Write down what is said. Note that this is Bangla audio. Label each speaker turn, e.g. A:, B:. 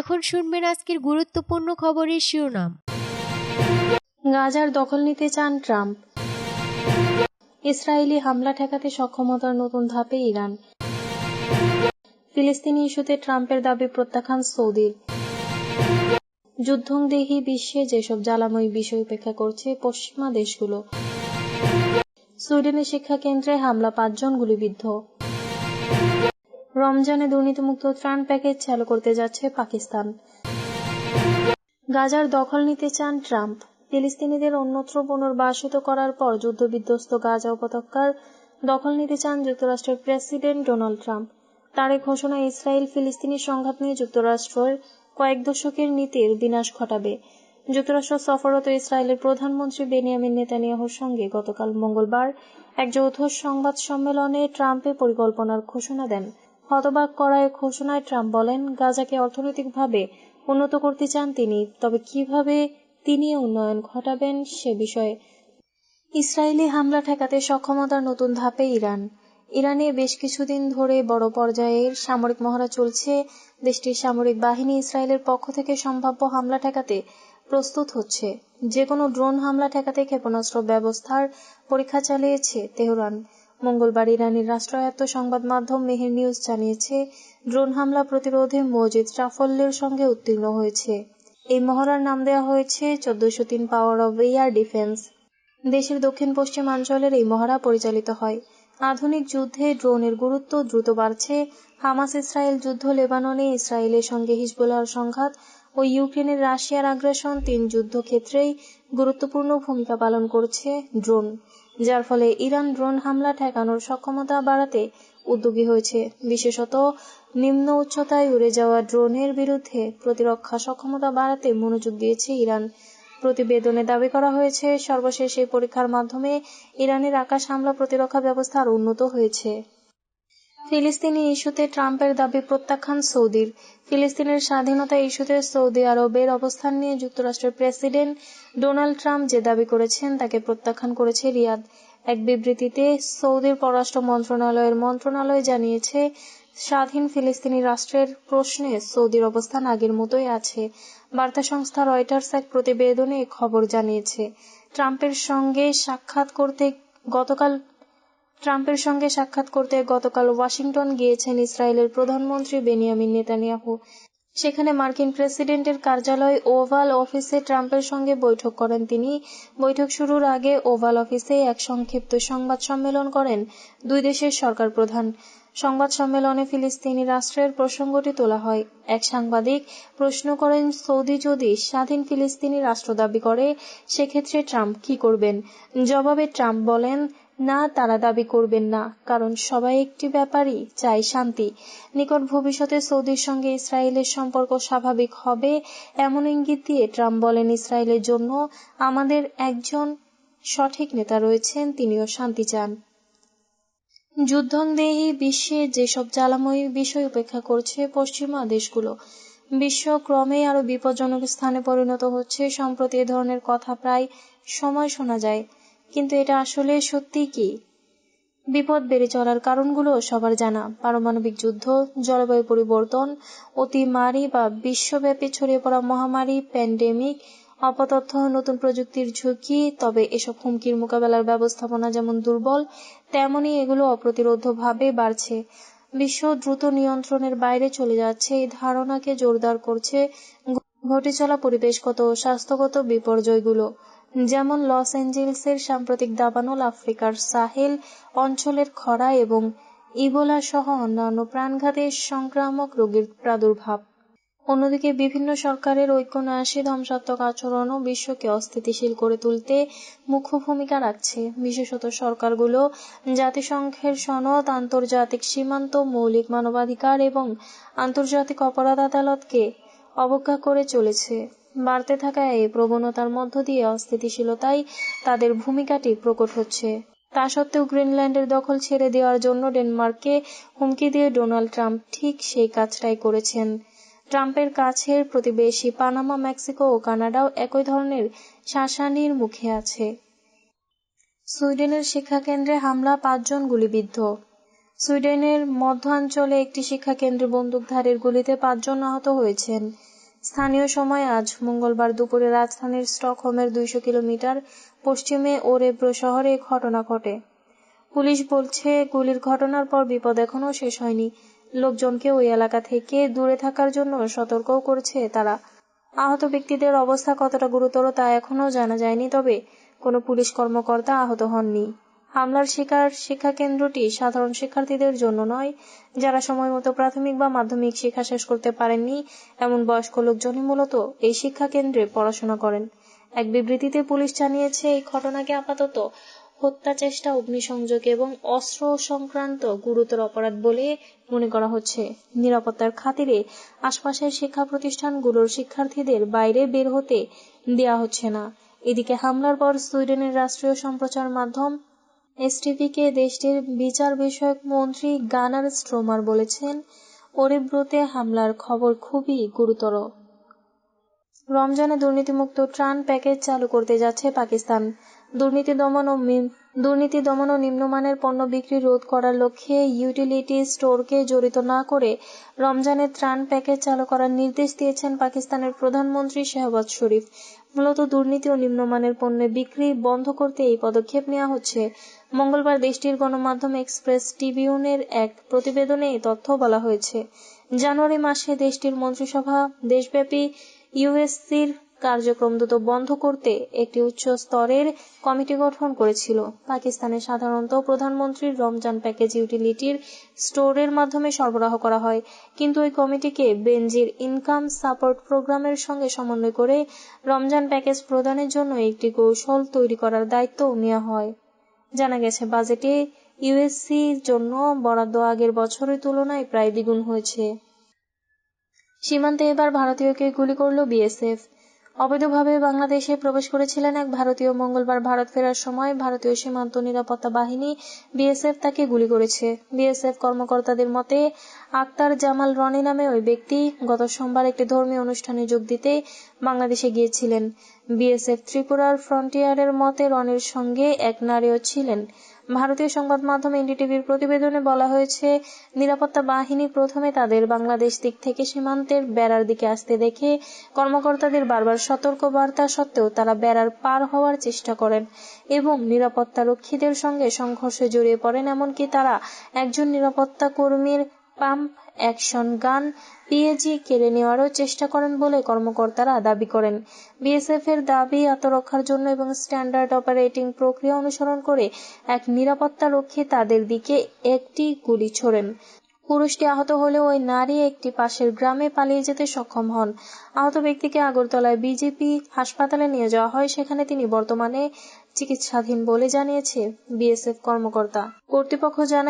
A: এখন শুনবেন আজকের গুরুত্বপূর্ণ খবরের শিরোনাম গাজার দখল নিতে চান ট্রাম্প ইসরায়েলি হামলা ঠেকাতে সক্ষমতার নতুন ধাপে ইরান ফিলিস্তিনি ইস্যুতে ট্রাম্পের দাবি প্রত্যাখ্যান সৌদির যুদ্ধংদেহী বিশ্বে যেসব জ্বালাময়ী বিষয় উপেক্ষা করছে পশ্চিমা দেশগুলো সুইডেনের শিক্ষা কেন্দ্রে হামলা পাঁচজন গুলিবিদ্ধ রমজানে দুর্নীতিমুক্ত ত্রাণ প্যাকেজ চালু করতে যাচ্ছে পাকিস্তান গাজার দখল নিতে চান ট্রাম্প ফিলিস্তিনিদের অন্যত্র পুনর্বাসিত করার পর যুদ্ধবিধ্বস্ত গাজা উপত্যকার দখল নিতে চান যুক্তরাষ্ট্রের প্রেসিডেন্ট ডোনাল্ড ট্রাম্প তার এক ঘোষণা ইসরায়েল ফিলিস্তিনি সংঘাত নিয়ে যুক্তরাষ্ট্রের কয়েক দশকের নীতির বিনাশ ঘটাবে যুক্তরাষ্ট্র সফররত ইসরায়েলের প্রধানমন্ত্রী বেনিয়ামিন নেতানিয়াহুর সঙ্গে গতকাল মঙ্গলবার এক যৌথ সংবাদ সম্মেলনে ট্রাম্পে পরিকল্পনার ঘোষণা দেন হতবাক করায় ঘোষণায় ট্রাম্প বলেন গাজাকে অর্থনৈতিকভাবে উন্নত করতে চান তিনি তবে কিভাবে তিনি উন্নয়ন ঘটাবেন সে বিষয়ে ইসরায়েলি হামলা ঠেকাতে সক্ষমতার নতুন ধাপে ইরান ইরানে বেশ কিছুদিন ধরে বড় পর্যায়ের সামরিক মহড়া চলছে দেশটির সামরিক বাহিনী ইসরায়েলের পক্ষ থেকে সম্ভাব্য হামলা ঠেকাতে প্রস্তুত হচ্ছে যে কোনো ড্রোন হামলা ঠেকাতে ক্ষেপণাস্ত্র ব্যবস্থার পরীক্ষা চালিয়েছে তেহরান মঙ্গলবার ইরানের রাষ্ট্রায়ত্ত সংবাদ মাধ্যম মেহের নিউজ জানিয়েছে ড্রোন হামলা প্রতিরোধে মজিদ সাফল্যের সঙ্গে উত্তীর্ণ হয়েছে এই মহড়ার নাম দেওয়া হয়েছে চোদ্দশো তিন পাওয়ার অব এয়ার ডিফেন্স দেশের দক্ষিণ পশ্চিমাঞ্চলের এই মহড়া পরিচালিত হয় আধুনিক যুদ্ধে ড্রোনের গুরুত্ব দ্রুত বাড়ছে হামাস ইসরায়েল যুদ্ধ লেবাননে ইসরায়েলের সঙ্গে হিজবুলার সংঘাত ও ইউক্রেনের রাশিয়ার আগ্রাসন তিন যুদ্ধক্ষেত্রেই গুরুত্বপূর্ণ ভূমিকা পালন করছে ড্রোন যার ফলে ইরান ড্রোন হামলা ঠেকানোর সক্ষমতা বাড়াতে উদ্যোগী হয়েছে বিশেষত নিম্ন উচ্চতায় উড়ে যাওয়া ড্রোনের বিরুদ্ধে প্রতিরক্ষা সক্ষমতা বাড়াতে মনোযোগ দিয়েছে ইরান প্রতিবেদনে দাবি করা হয়েছে সর্বশেষ এই পরীক্ষার মাধ্যমে ইরানের আকাশ হামলা প্রতিরক্ষা ব্যবস্থা আরও উন্নত হয়েছে ফিলিস্তিনি ইস্যুতে ট্রাম্পের দাবি প্রত্যাখ্যান সৌদির ফিলিস্তিনের স্বাধীনতা ইস্যুতে সৌদি আরবের অবস্থান নিয়ে যুক্তরাষ্ট্রের প্রেসিডেন্ট ডোনাল্ড ট্রাম্প যে দাবি করেছেন তাকে প্রত্যাখ্যান করেছে রিয়াদ এক বিবৃতিতে সৌদির পররাষ্ট্র মন্ত্রণালয়ের মন্ত্রণালয় জানিয়েছে স্বাধীন ফিলিস্তিনি রাষ্ট্রের প্রশ্নে সৌদির অবস্থান আগের মতোই আছে বার্তা সংস্থা রয়টার্স এক প্রতিবেদনে খবর জানিয়েছে ট্রাম্পের সঙ্গে সাক্ষাৎ করতে গতকাল ট্রাম্পের সঙ্গে সাক্ষাৎ করতে গতকাল ওয়াশিংটন গিয়েছেন ইসরায়েলের প্রধানমন্ত্রী বেনিয়ামিন নেতানিয়াহু সেখানে মার্কিন প্রেসিডেন্টের কার্যালয় ওভাল অফিসে ট্রাম্পের সঙ্গে বৈঠক করেন তিনি বৈঠক শুরুর আগে ওভাল অফিসে এক সংক্ষিপ্ত সংবাদ সম্মেলন করেন দুই দেশের সরকার প্রধান সংবাদ সম্মেলনে ফিলিস্তিনি রাষ্ট্রের প্রসঙ্গটি তোলা হয় এক সাংবাদিক প্রশ্ন করেন সৌদি যদি স্বাধীন ফিলিস্তিনি রাষ্ট্র দাবি করে সেক্ষেত্রে ট্রাম্প কি করবেন জবাবে ট্রাম্প বলেন না তারা দাবি করবেন না কারণ সবাই একটি ব্যাপারই চাই শান্তি নিকট ভবিষ্যতে সৌদির সঙ্গে ইসরায়েলের সম্পর্ক স্বাভাবিক হবে এমন ইঙ্গিত দিয়ে ট্রাম্প বলেন ইসরায়েলের জন্য আমাদের একজন সঠিক নেতা রয়েছেন তিনিও শান্তি চান যুদ্ধংদেহী বিশ্বে যেসব জ্বালাময়ী বিষয় উপেক্ষা করছে পশ্চিমা দেশগুলো বিশ্ব ক্রমেই আরো বিপজ্জনক স্থানে পরিণত হচ্ছে সম্প্রতি এ ধরনের কথা প্রায় সময় শোনা যায় কিন্তু এটা আসলে সত্যি কি বিপদ বেড়ে চলার কারণগুলো সবার জানা পারমাণবিক যুদ্ধ জলবায়ু পরিবর্তন অতিমারি বা বিশ্বব্যাপী ছড়িয়ে পড়া মহামারী প্যান্ডেমিক অপতথ্য নতুন প্রযুক্তির ঝুঁকি তবে এসব হুমকির মোকাবেলার ব্যবস্থাপনা যেমন দুর্বল তেমনি এগুলো অপ্রতিরোধ্যভাবে বাড়ছে বিশ্ব দ্রুত নিয়ন্ত্রণের বাইরে চলে যাচ্ছে এই ধারণাকে জোরদার করছে ঘটে চলা পরিবেশগত ও স্বাস্থ্যগত বিপর্যয়গুলো যেমন লস অ্যাঞ্জেলসের সাম্প্রতিক দাবানল আফ্রিকার সাহেল অঞ্চলের খরা এবং ইবোলা সহ অন্যান্য প্রাণঘাতের সংক্রামক রোগের প্রাদুর্ভাব অন্যদিকে বিভিন্ন সরকারের ঐক্যনাশী ধ্বংসাত্মক আচরণও বিশ্বকে অস্থিতিশীল করে তুলতে মুখ্য ভূমিকা রাখছে বিশেষত সরকারগুলো জাতিসংঘের সনদ আন্তর্জাতিক সীমান্ত মৌলিক মানবাধিকার এবং আন্তর্জাতিক অপরাধ আদালতকে অবজ্ঞা করে চলেছে বাড়তে থাকা এই প্রবণতার মধ্য দিয়ে অস্থিতিশীলতাই তাদের ভূমিকাটি প্রকট হচ্ছে তা সত্ত্বেও গ্রিনল্যান্ডের দখল ছেড়ে দেওয়ার জন্য ডেনমার্ককে হুমকি দিয়ে ডোনাল্ড ট্রাম্প ঠিক সেই কাজটাই করেছেন ট্রাম্পের কাছের প্রতিবেশী পানামা মেক্সিকো ও কানাডাও একই ধরনের শাসানির মুখে আছে সুইডেনের শিক্ষাকেন্দ্রে হামলা পাঁচজন গুলিবিদ্ধ সুইডেনের মধ্যাঞ্চলে একটি শিক্ষাকেন্দ্রে বন্দুকধারীর গুলিতে পাঁচজন আহত হয়েছেন স্থানীয় সময় আজ মঙ্গলবার দুপুরে রাজধানীর স্টকহোমের দুইশো কিলোমিটার পশ্চিমে ওরেব্রো শহরে ঘটনা ঘটে পুলিশ বলছে গুলির ঘটনার পর বিপদ এখনও শেষ হয়নি লোকজনকে ওই এলাকা থেকে দূরে থাকার জন্য সতর্কও করছে তারা আহত ব্যক্তিদের অবস্থা কতটা গুরুতর তা এখনও জানা যায়নি তবে কোনো পুলিশ কর্মকর্তা আহত হননি হামলার শিকার শিক্ষাকেন্দ্রটি সাধারণ শিক্ষার্থীদের জন্য নয় যারা সময়মতো প্রাথমিক বা মাধ্যমিক শিক্ষা শেষ করতে পারেননি এমন বয়স্ক লোকজনই মূলত এই শিক্ষাকেন্দ্রে পড়াশোনা করেন এক বিবৃতিতে পুলিশ জানিয়েছে এই ঘটনাকে আপাতত হত্যা চেষ্টা অগ্নিসংযোগ এবং অস্ত্র সংক্রান্ত গুরুতর অপরাধ বলে মনে করা হচ্ছে নিরাপত্তার খাতিরে আশপাশের শিক্ষা প্রতিষ্ঠানগুলোর শিক্ষার্থীদের বাইরে বের হতে দেওয়া হচ্ছে না এদিকে হামলার পর সুইডেনের রাষ্ট্রীয় সম্প্রচার মাধ্যম এসটিভিকে দেশটির বিচার বিষয়ক মন্ত্রী গানার স্ট্রোমার বলেছেন অরিব্রুতে হামলার খবর খুবই গুরুতর রমজানে দুর্নীতিমুক্ত ত্রাণ প্যাকেজ চালু করতে যাচ্ছে পাকিস্তান দুর্নীতি দমন ও দুর্নীতি দমন ও নিম্নমানের পণ্য বিক্রি রোধ করার লক্ষ্যে ইউটিলিটি স্টোরকে জড়িত না করে রমজানের ত্রাণ প্যাকেজ চালু করার নির্দেশ দিয়েছেন পাকিস্তানের প্রধানমন্ত্রী শেহবাজ শরীফ মূলত দুর্নীতি ও নিম্নমানের পণ্যের বিক্রি বন্ধ করতে এই পদক্ষেপ নেওয়া হচ্ছে মঙ্গলবার দেশটির গণমাধ্যম এক্সপ্রেস ট্রিবিউনের এক প্রতিবেদনে এই তথ্য বলা হয়েছে জানুয়ারি মাসে দেশটির মন্ত্রিসভা দেশব্যাপী ইউএসসির কার্যক্রম দ্রুত বন্ধ করতে একটি উচ্চ স্তরের কমিটি গঠন করেছিল পাকিস্তানে সাধারণত প্রধানমন্ত্রীর রমজান প্যাকেজ ইউটিলিটির স্টোরের মাধ্যমে সরবরাহ করা হয় কিন্তু ওই কমিটিকে বেনজির ইনকাম সাপোর্ট প্রোগ্রামের সঙ্গে সমন্বয় করে রমজান প্যাকেজ প্রদানের জন্য একটি কৌশল তৈরি করার দায়িত্ব নেওয়া হয় জানা গেছে বাজেটে ইউএসসির জন্য বরাদ্দ আগের বছরের তুলনায় প্রায় দ্বিগুণ হয়েছে সীমান্তে এবার ভারতীয়কে গুলি করল বিএসএফ অবৈধভাবে বাংলাদেশে প্রবেশ করেছিলেন এক ভারতীয় মঙ্গলবার ভারত ফেরার সময় ভারতীয় সীমান্ত নিরাপত্তা বাহিনী বিএসএফ তাকে গুলি করেছে বিএসএফ কর্মকর্তাদের মতে আক্তার জামাল রনি নামে ওই ব্যক্তি গত সোমবার একটি ধর্মীয় অনুষ্ঠানে যোগ দিতে বাংলাদেশে গিয়েছিলেন বিএসএফ ত্রিপুরার ফ্রন্টিয়ারের মতে রনির সঙ্গে এক নারীও ছিলেন ভারতীয় সংবাদ মাধ্যম এনডিটিভির প্রতিবেদনে বলা হয়েছে নিরাপত্তা বাহিনী প্রথমে তাদের বাংলাদেশ দিক থেকে সীমান্তের বেড়ার দিকে আসতে দেখে কর্মকর্তাদের বারবার সতর্ক বার্তা সত্ত্বেও তারা বেড়ার পার হওয়ার চেষ্টা করেন এবং নিরাপত্তা রক্ষীদের সঙ্গে সংঘর্ষে জড়িয়ে পড়েন এমনকি তারা একজন নিরাপত্তা কর্মীর পাম্প অ্যাকশন গান পিএজি কেড়ে নেওয়ারও চেষ্টা করেন বলে কর্মকর্তারা দাবি করেন বিএসএফ এর দাবি আত্মরক্ষার জন্য এবং স্ট্যান্ডার্ড অপারেটিং প্রক্রিয়া অনুসরণ করে এক নিরাপত্তা রক্ষে তাদের দিকে একটি গুলি ছোড়েন পুরুষটি আহত হলে ওই নারী একটি পাশের গ্রামে পালিয়ে যেতে সক্ষম হন আহত ব্যক্তিকে আগরতলায় বিজেপি হাসপাতালে নিয়ে যাওয়া হয় সেখানে তিনি বর্তমানে চিকিৎসাধীন বলে জানিয়েছে বিএসএফ কর্মকর্তা কর্তৃপক্ষ জানায়